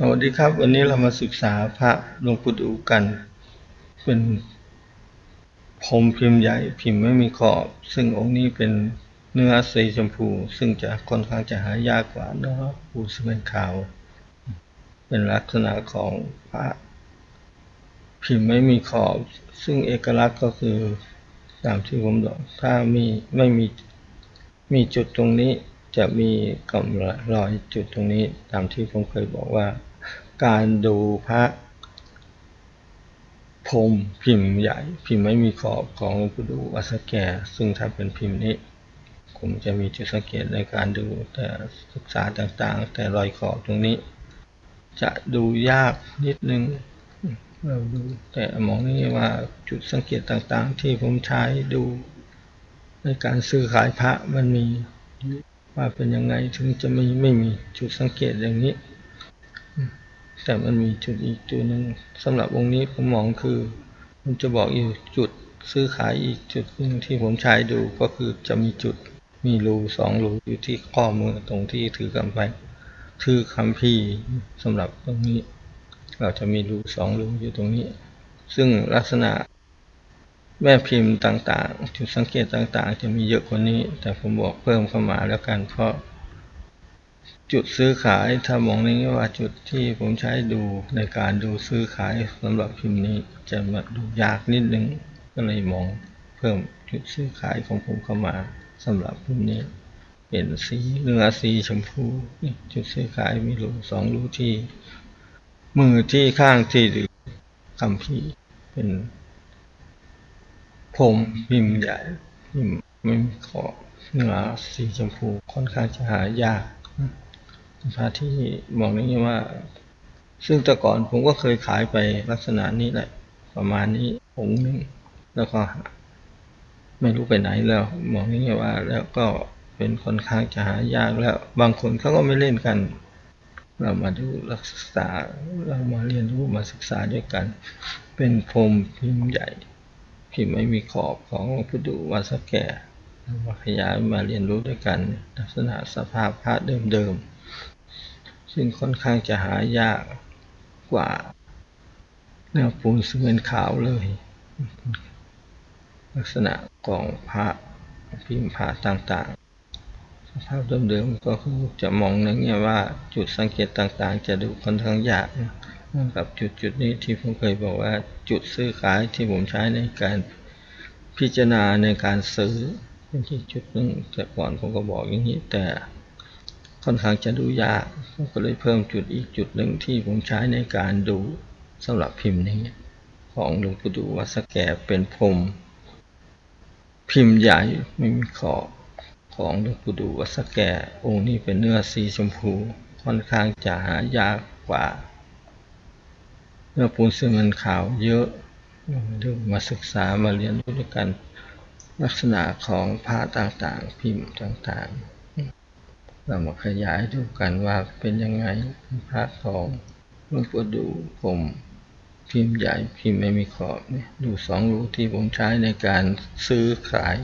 สวัสดีครับ วันนี้เรามาศึกษาพระหลวงปู่ดูกัน เป็นพรมพิมพ์ใหญ่พิมพ์ไม่มีขอบ ซึ่งองค์นี้เป็นเนื้อสีชมพู ซึ่งจะค่อนข้างจะหายากกว่าเนื้อปูซีเมนขาว เป็นลักษณะของพระพิมพ์ไม่มีขอบ ซึ่งเอกลักษณ์ก็คือตามที่ผมบอกถ้ามีไม่มีมีจุดตรงนี้จะมีกำรอยจุดตรงนี้ตามที่ผมเคยบอกว่า การดูพระพรมพิมพ์ใหญ่ พิมพ์ไม่มีขอบของหลวงปู่ดูวัสแก ซึ่งถ้าเป็นพิมพ์นี้ ผมจะมีจุดสังเกตในการดูแต่ศึกษาต่างๆ แต่รอยขอบตรงนี้ จะดูยากนิดนึงเราดูแต่มองนี่ว่าจุดสังเกตต่างๆ ที่ผมใช้ดูในการซื้อขายพระมันมีว่าเป็นยังไงถึงจะไม่ไม่มีจุดสังเกตอย่างนี้ แต่มันมีจุดอีกจุดหนึ่งสำหรับวงนี้ผมมองคือผมจะบอกอยู่จุดซื้อขายอีกจุดหนึ่งที่ผมใช้ดูก็คือจะมีจุดมีรูสองรูอยู่ที่ข้อมือตรงที่ถือกำไปถือคำพี่สำหรับตรงนี้ เราจะมีรูสองรูอยู่ตรงนี้ ซึ่งลักษณะแม่พิมพ์ต่างๆ จุดสังเกตต่างๆ จะมีเยอะกว่านี้ แต่ผมบอกเพิ่มเข้ามาแล้วกันเพราะ จุดซื้อขายถ้ามองในแง่ว่าจุดที่ผมใช้ดูในการดูซื้อขายสำหรับพิมพ์นี้จะมาดูยากนิดนึงก็เลยมองเพิ่มจุดซื้อขายของผมเข้ามาสำหรับพิมพ์นี้ เป็นสีเนื้อสีชมพูจุดซื้อขายมีรูสองรูที่ มือที่ข้างที่ดูคำพีเป็นผมพิมพ์ใหญ่พิมพ์ไม่มีขอบเนื้อสีชมพูค่อนข้างจะหายาก พระที่บอกนี้ว่า ซึ่งแต่ก่อนผมก็เคยขายไปลักษณะนี้แหละ ประมาณนี้องค์นึงแล้วก็ไม่รู้ไปไหนแล้วมองนี้ว่า แล้วก็เป็นค่อนข้างจะหายากแล้ว บางคนเขาก็ไม่เล่นกัน เรามาดูรักษาเรามาเรียนรู้มาศึกษาด้วยกัน เป็นพรมพิมพ์ใหญ่พิมพ์ไม่มีขอบของหลวงปู่ดูวัดสแก่ มาขยายมาเรียนรู้ด้วยกัน ลักษณะสภาพพระเดิมๆ ซึ่งค่อนข้างจะหายากกว่าเนื้อปูนซีเมนต์ขาวเลย ลักษณะของพระพิมพ์พระต่างๆ สภาพเดิมๆก็คือจะมองในแง่ว่าจุดสังเกตต่างๆ จะดูค่อนข้างยากกับจุดจุดนี้ที่ผมเคยบอกว่าจุดซื้อขายที่ผมใช้ในการพิจารณาในการซื้อ เป็นที่จุดหนึ่งแต่ก่อนผมก็บอกอย่างนี้แต่ค่อนข้างจะดูยากผมก็เลยเพิ่มจุดอีกจุดหนึ่งที่ผมใช้ในการดูสำหรับพิมพ์นี้ของหลวงปู่ดูวัดสแกเป็นพรมพิมพ์ใหญ่ไม่มีขอบของหลวงปู่ดูวัดสแกองค์นี้เป็นเนื้อสีชมพูค่อนข้างจะหายากกว่าเนื้อปูนซีเมนต์ขาวเยอะดูมาศึกษามาเรียนรู้ด้วยกัน ลักษณะของผ้าต่างๆ พิมพ์ต่างๆ เรามาขยายดูกันว่าเป็นยังไงพระของหลวงปู่ดูผมพิมพ์ใหญ่พิมพ์ไม่มีขอบเนี่ยดูสองรูที่ผมใช้ในการซื้อขาย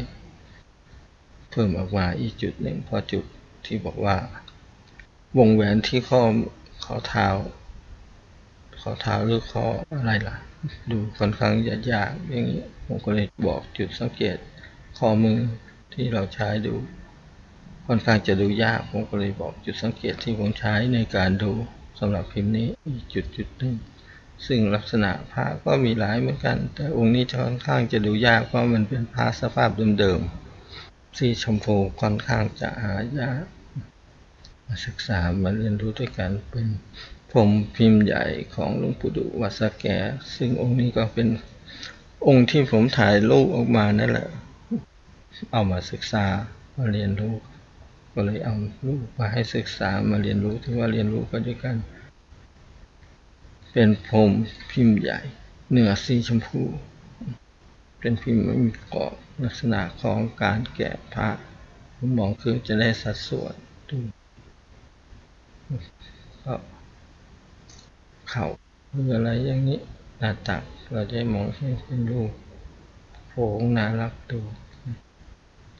เพิ่มออกมาอีกจุดหนึ่งพอจุดที่บอกว่า วงแหวนที่ข้อข้อเท้าข้อเท้าหรือข้ออะไรล่ะ ดูค่อนข้างยากๆอย่างนี้ผมก็เลยบอกจุดสังเกต ข้อมือที่เราใช้ดูค่อนข้างจะดูยาก ผมก็เลยบอกจุดสังเกตที่ผมใช้ในการดูสำหรับพิมพ์นี้อีกจุดจุดหนึ่งซึ่งลักษณะพระก็มีหลายเหมือนกัน แต่องค์นี้ค่อนข้างจะดูยากเพราะมันเป็นพระสภาพเดิมๆสีชมพูค่อนข้างจะหายากมาศึกษามาเรียนรู้ด้วยกันเป็นผมพิมพ์ใหญ่ของหลวงปู่ดุวัดสแกซึ่งองค์นี้ก็เป็นองค์ที่ผมถ่ายรูปออกมานั่นแหละ เอามาศึกษามาเรียนรู้ก็เลยเอารูปมาให้ศึกษามาเรียนรู้ที่ว่าเรียนรู้กันด้วยกัน เป็นผมพิมพ์ใหญ่เนื้อสีชมพู เป็นพิมพ์ไม่มีกรอบลักษณะของการแกะผ้าผมมองคือจะได้สัดส่วนดูก็เข่าหรืออะไรอย่างนี้หน้าตักเราจะมองให้เป็นรูปโผงน่ารักดู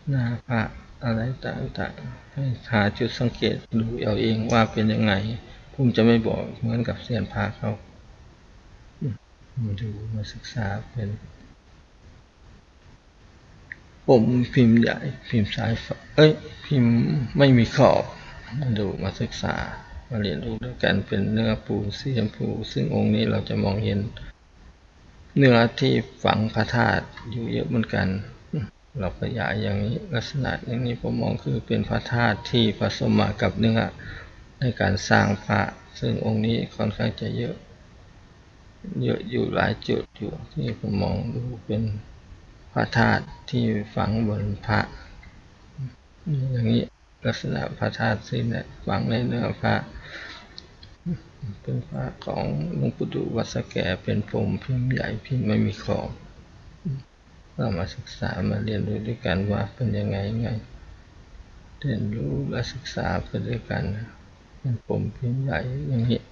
หน้าพระอะไรต่างๆ ให้หาจุดสังเกตดูเอาเองว่าเป็นยังไงผมจะไม่บอกเหมือนกับเซียนพาเขา มาดูมาศึกษาเป็นผมพิมพ์ใหญ่พิมพ์สายฟ้าเอ้ยพิมพ์ไม่มีขอบมาดูมาศึกษามาเรียนรู้ด้วยกันเป็นเนื้อปูสีชมพู ซึ่งองค์นี้เราจะมองเห็นเนื้อที่ฝังพระธาตุอยู่เยอะเหมือนกัน เราขยายอย่างนี้ลักษณะอย่างนี้ผมมองคือเป็นพระธาตุที่ผสมมากับเนื้อในการสร้างพระซึ่งองค์นี้ค่อนข้างจะเยอะ เยอะอยู่หลายจุดอยู่ที่ผมมองดูเป็นพระธาตุที่ฝังบนพระ อย่างนี้ลักษณะพระธาตุสิ้นเนี่ยฝังในเนื้อพระ เป็นพระของหลวงปู่ดูวัดสแกเป็นผมพิมพ์ใหญ่พิมพ์ไม่มีขอบ เรามาศึกษามาเรียนรู้ด้วยกันว่าเป็นยังไงไง เรียนรู้และศึกษาไปด้วยกันเป็นผมพิมพ์ใหญ่อย่างนี้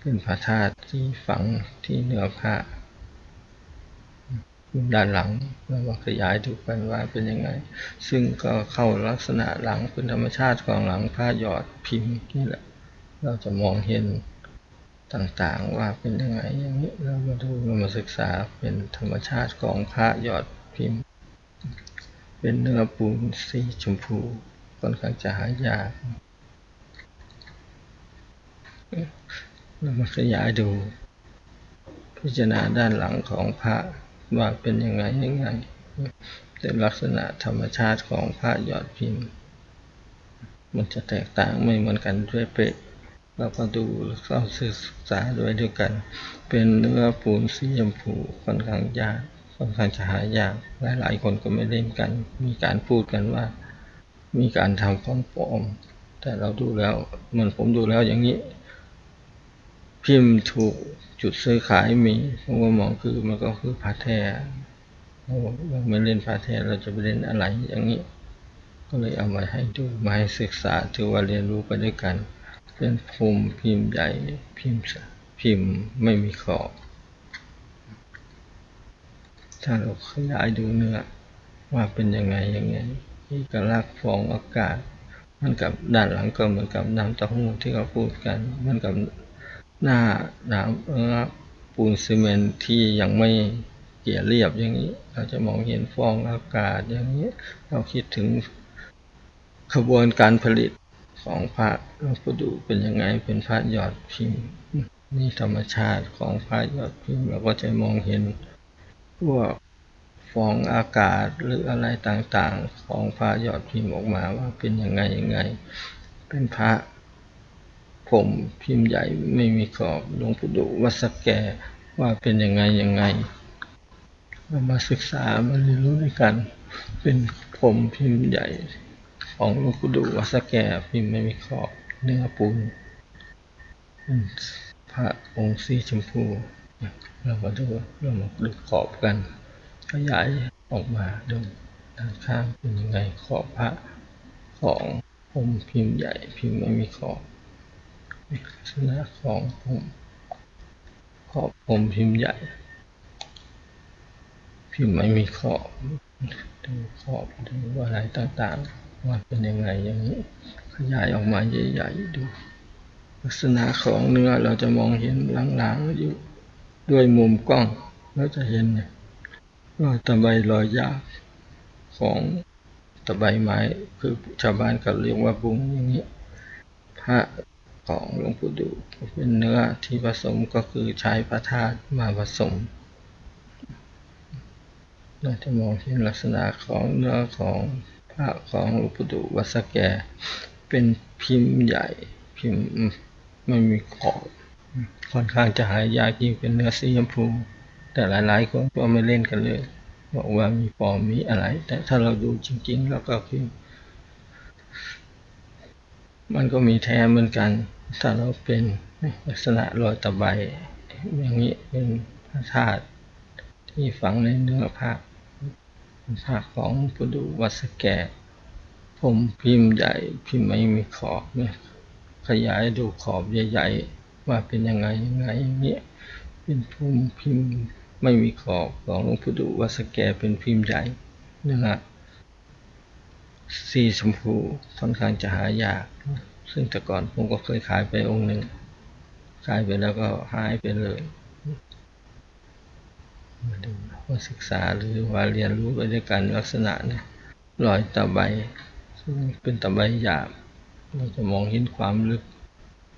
เป็นพระธาตุที่ฝังที่เนื้อพระด้านหลังเรามาขยายดูกันว่าเป็นยังไง ซึ่งก็เข้าลักษณะหลังเป็นธรรมชาติของหลังผ้าหยอดพิมพ์นี่แหละ เราจะมองเห็น ต่างๆ ว่าเป็นยังไงอย่างนี้เรามาดูเรามาศึกษาเป็นธรรมชาติของผ้าหยอดพิมพ์ เป็นเนื้อปูนสีชมพูค่อนข้างจะหายากเรามาขยายดู พิจารณาด้านหลังของพระว่าเป็นยังไงยังไงเป็นลักษณะธรรมชาติของพระยอดพิมพ์ มันจะแตกต่างไม่เหมือนกันด้วยเป๊ะ เราก็ดูเข้าศึกษาด้วยด้วยกัน เป็นเนื้อปูนสีชมพูค่อนข้างยากค่อนข้างจะหายากหลายหลายคนก็ไม่เล่นกัน มีการพูดกันว่า มีการทำของปลอม แต่เราดูแล้วเหมือนผมดูแล้วอย่างนี้ พิมพ์ถูกจุดซื้อขายมีผมก็มองคือมันก็คือพาแท้เราไม่เล่นพาแท้เราจะไปเล่นอะไรอย่างนี้ ก็เลยเอามาให้ดูมาให้ศึกษาถือว่าเรียนรู้ไปด้วยกัน เป็นภูมิพิมพ์ใหญ่พิมพ์พิมพ์ไม่มีขอบ ถ้าเราขยายดูเนื้อว่าเป็นยังไงยังไงที่กระลักฟองอากาศ มันกับด้านหลังก็เหมือนกับน้ำเต้าหู้ที่เขาพูดกัน มันกับหน้าน้ำปูนซีเมนที่ยังไม่เกลี่ยเรียบอย่างนี้ เราจะมองเห็นฟองอากาศอย่างนี้ เราคิดถึงขบวนการผลิต ของพระหลวงปู่ดูเป็นยังไงเป็นพระยอดพิมพ์ นี่ธรรมชาติของพระยอดพิมพ์เราก็จะมองเห็นพวกฟองอากาศหรืออะไรต่างๆ ของพระยอดพิมพ์ออกมาว่าเป็นยังไงยังไง เป็นพระผมพิมพ์ใหญ่ไม่มีขอบหลวงปู่ดูวัดสแกว่าเป็นยังไงยังไงเรามาศึกษามาเรียนรู้ด้วยกัน เป็นผมพิมพ์ใหญ่ ของลวงปู่ดูวัสแก่พิมพ์ไม่มีขอบเนื้อปูนพระองค์สีชมพู เรามาดูเรามาดูขอบกัน ขยายออกมาดูด้านข้างเป็นยังไงขอบพระของผมพิมพ์ใหญ่พิมพ์ไม่มีขอบลักษณะของผมขอบผมพิมพ์ใหญ่ พิมพ์ไม่มีขอบดูขอบดูอะไรต่างๆ ว่าเป็นยังไงอย่างนี้ ขยายออกมาใหญ่ๆดู ลักษณะของเนื้อเราจะมองเห็นลางๆอยู่ด้วยมุมกล้องเราจะเห็นว่าตะไบรอยยากของตะไบไม้คือชาวบ้านก็เรียกว่าบุ้งอย่างนี้พระของหลวงปู่ดูเป็นเนื้อที่ผสมก็คือใช้พระธาตุมาผสมเราจะมองเห็นลักษณะของเนื้อของ พระของหลวงปู่ดูวัสแก เป็นพิมพ์ใหญ่พิมพ์ไม่มีขอบค่อนข้างจะหายากยิ่งเป็นเนื้อสีชมพู แต่หลายๆคนก็ไม่เล่นกันเลยบอกว่ามีปอมมีอะไร แต่ถ้าเราดูจริงๆ แล้วก็คือมันก็มีแท้เหมือนกัน ถ้าเราเป็นลักษณะรอยตะไบอย่างนี้เป็นพระธาตุที่ฝังในเนื้อพ ระพของปุดุวัสแกผมพิมพ์ใหญ่พิมพ์ไม่มีขอบเนี่ยขยายดูขอบใหญ่ๆ ว่าเป็นยังไงยังไงอย่างเงี้ยเป็นภูมิพิมพ์ไม่มีขอบของหลวงปู่ดูวัสแกเป็นพิมพ์ใหญ่นะฮะสีชมพูค่อนข้างจะหายาก ซึ่งแต่ก่อนผมก็เคยขายไปองค์หนึ่งขายไปแล้วก็หายไปเลย มาดูว่าศึกษาหรือว่าเรียนรู้ไปด้วยกันลักษณะเนี่ยรอยตะไบซึ่งเป็นตะไบหยาบ เราจะมองเห็นความลึก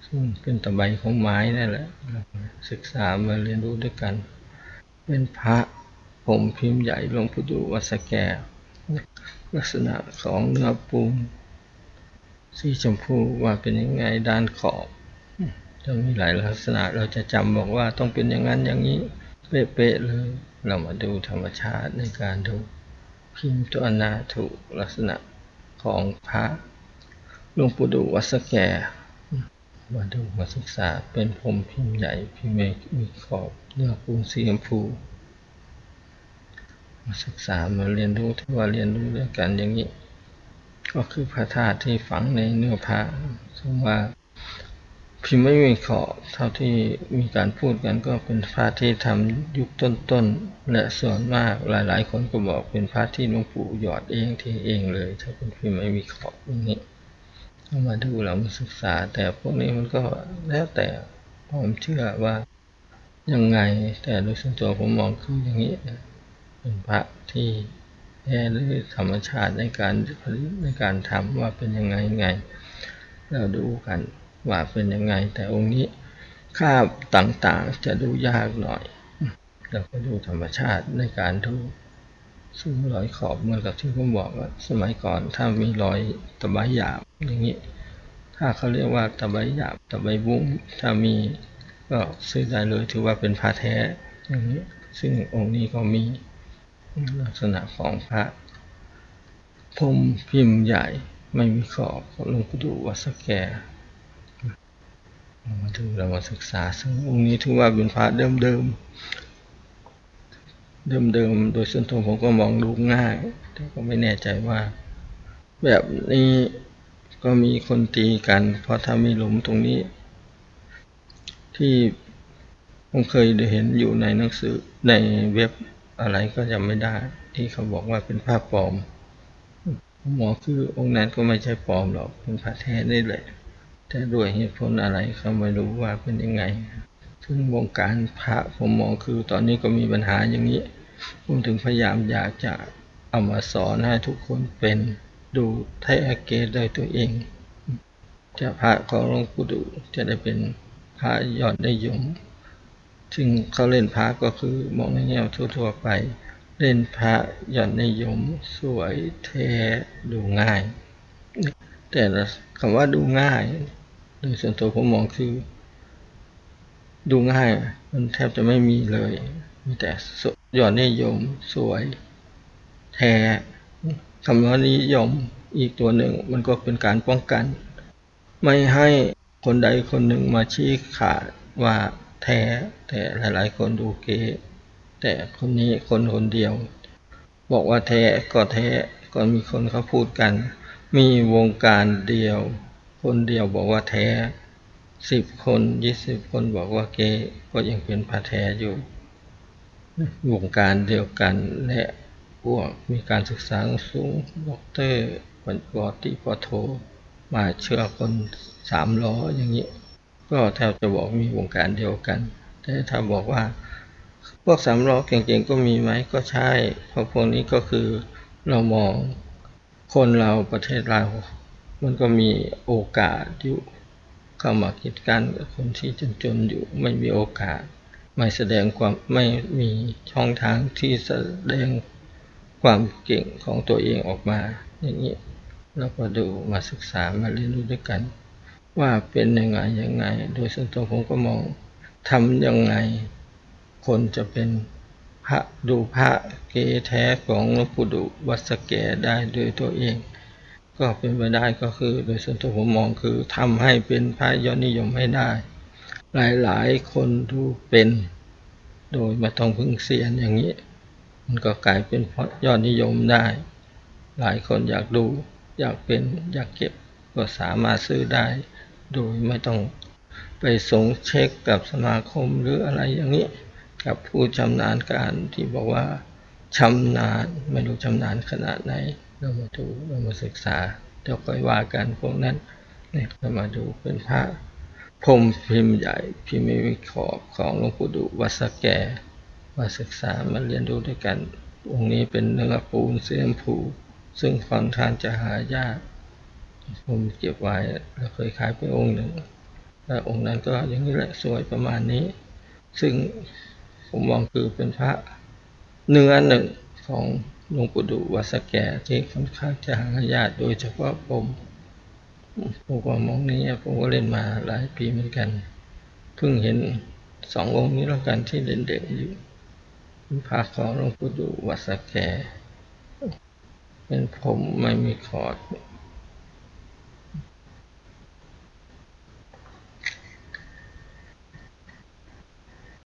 ซึ่งเป็นตะไบของไม้นั่นแหละ ศึกษามาเรียนรู้ด้วยกัน เป็นพระผมพิมพ์ใหญ่หลวงปู่ดูวัสแกลักษณะของเนื้อปูนสีชมพูว่าเป็นยังไงด้านขอบจะมีหลายลักษณะเราจะจำบอกว่าต้องเป็นอย่างนั้นอย่างนี้ เป๊ะๆเลย เรามาดูธรรมชาติในการดูพิมพ์ตัวนาถูกลักษณะของพระหลวงปู่ดูวัดสแก มาดูมาศึกษาเป็นผมพิมพ์ใหญ่พิมพ์มีขอบเนื้อปูนสีชมพู มาศึกษามาเรียนรู้ที่ว่าเรียนรู้ด้วยกันอย่างนี้ ก็คือพระธาตุที่ฝังในเนื้อพระซึ่งว่า พิมพ์ไม่มีขอเท่าที่มีการพูดกันก็เป็นพระที่ทำยุคต้นๆและส่วนมากหลายๆ คนก็บอกเป็นพระที่หลวงปู่หยอดเองที่เองเลย ถ้าเป็นพิมพ์ไม่มีขอบอย่างนี้เอามาดูเรามาศึกษา แต่พวกนี้มันก็แล้วแต่ผมเชื่อว่ายังไง แต่โดยส่วนตัวผมมองคืออย่างนี้เป็นพระที่แท้หรือธรรมชาติในการผลิตในการทำว่าเป็นยังไงไง เราดูกัน ว่าเป็นยังไง แต่องค์นี้คาบต่างๆจะดูยากหน่อยเราก็ดูธรรมชาติในการดูซึ่งรอยขอบเหมือนกับที่ผมบอกว่าสมัยก่อนถ้ามีรอยตะไบหยาบอย่างนี้ ถ้าเขาเรียกว่าตะไบหยาบตะไบบุ้งถ้ามีก็ซื้อได้เลยถือว่าเป็นพระแท้อย่างนี้ ซึ่งองค์นี้ก็มีลักษณะของพระพรมพิมพ์ใหญ่ไม่มีขอบหลวงปู่ดูวัดสแก เรามาดูเรามาศึกษา ซึ่งองค์นี้ถือว่าเป็นพระเดิมเดิมเดิมเดิมโดยส่วนตัวผมก็มองดูง่าย แต่ก็ไม่แน่ใจว่า แบบนี้ก็มีคนตีกัน เพราะถ้ามีหลุมตรงนี้ ที่ผมเคยเห็นอยู่ในหนังสือในเว็บอะไรก็จำไม่ได้ ที่เขาบอกว่าเป็นภาพปลอมหมอคือองค์นั้นก็ไม่ใช่ปลอมหรอกเป็นพระแท้ได้เลย แต่ด้วยเหตุผลอะไรเขาไม่รู้ว่าเป็นยังไง ซึ่งวงการพระผมมองคือตอนนี้ก็มีปัญหาอย่างนี้ ผมถึงพยายามอยากจะเอามาสอนให้ทุกคนเป็นดูไทยอาเกตด้วยตัวเอง จะพระของหลวงปู่ดูจะได้เป็นพระยอดได้ยมซึ่งเขาเล่นพระก็คือมองในแง่ทั่วๆไป เล่นพระยอดนิยม สวยเท่ดูง่าย แต่คำว่าดูง่าย ดยส่วนตัวผมมองคือ ดูง่าย มันแทบจะไม่มีเลย มีแต่ยอดนิยมสวย แท้คำว่านิยมอีกตัวหนึ่ง มันก็เป็นการป้องกัน ไม่ให้คนใดคนหนึ่งมาชี้ขาดว่าแท้ แต่หลาย ๆ คนดูเก๋แต่คนนี้คนคนเดียว บอกว่าแท้ก็แท้ก็มีคนเขาพูดกัน มีวงการเดียว คนเดียวบอกว่าแท้สิบคนยี่สิบคนบอกว่าเก๋ก็ยังเป็นพระแท้อยู่วงการเดียวกันและพวกมีการศึกษาสูงด็อกเตอร์ปปติปโท มาเชื่อคนสามล้ออย่างนี้ ก็แทบจะบอกมีวงการเดียวกัน แต่ถ้าบอกว่า พวกสามล้อเก่งๆก็มีไหมก็ใช่ เพราะพวกนี้ก็คือเรามองคนเราประเทศเรา มันก็มีโอกาสอยู่เข้ามากิจการกับคนที่จนๆอยู่ไม่มีโอกาส ไม่แสดงความไม่มีช่องทางที่แสดงความเก่งของตัวเองออกมา อย่างนี้เราก็ดูมาศึกษามาเรียนรู้ด้วยกัน ว่าเป็นยังไงยังไง โดยส่วนตัวผมก็มองทำยังไง คนจะเป็นพระดูพระเกแท้ของหลวงปู่ดูวัดสแกได้โดยตัวเอง ก็เป็นไปได้ก็คือ โดยส่วนตัวผมมองคือทำให้เป็นพระยอดนิยมให้ได้ หลายๆคนดูเป็น โดยไม่ต้องพึ่งเสียนอย่างนี้ มันก็กลายเป็นพระยอดนิยมได้ หลายคนอยากดู อยากเป็นอยากเก็บก็สามารถซื้อได้ โดยไม่ต้องไปส่งเช็คกับสมาคมหรืออะไรอย่างนี้ กับผู้ชำนาญการที่บอกว่าชำนาญไม่รู้ชำนาญขนาดไหน เรามาดูเรามาศึกษาเดี๋ยวค่อยว่ากันพวกนั้นนี่ก็มาดูเป็นพระพรมพิมพ์ใหญ่พิมพ์ไม่มีขอบของหลวงปู่ดูวัดสะแกมาศึกษามาเรียนรู้ด้วยกัน องค์นี้เป็นเนื้อปูนเสียมผูซึ่งค่อนข้างจะหายากผมเก็บไว้แล้วเคยขายไปองค์หนึ่งแล้วองค์นั้นก็อย่างนี้แหละสวยประมาณนี้ ซึ่งผมมองคือเป็นพระเนื้อหนึ่งของ หลวงปู่ดูวัดสแก่ที่ค่อนข้างจะหายากโดยเฉพาะผมผมก็มองนี้ผมก็เล่นมาหลายปีเหมือนกัน เพิ่งเห็นสององค์นี้แล้วกันที่เด่นๆอยู่เป็นพระของหลวงปู่ดูวัดสแก่เป็นผมไม่มีคอร์ด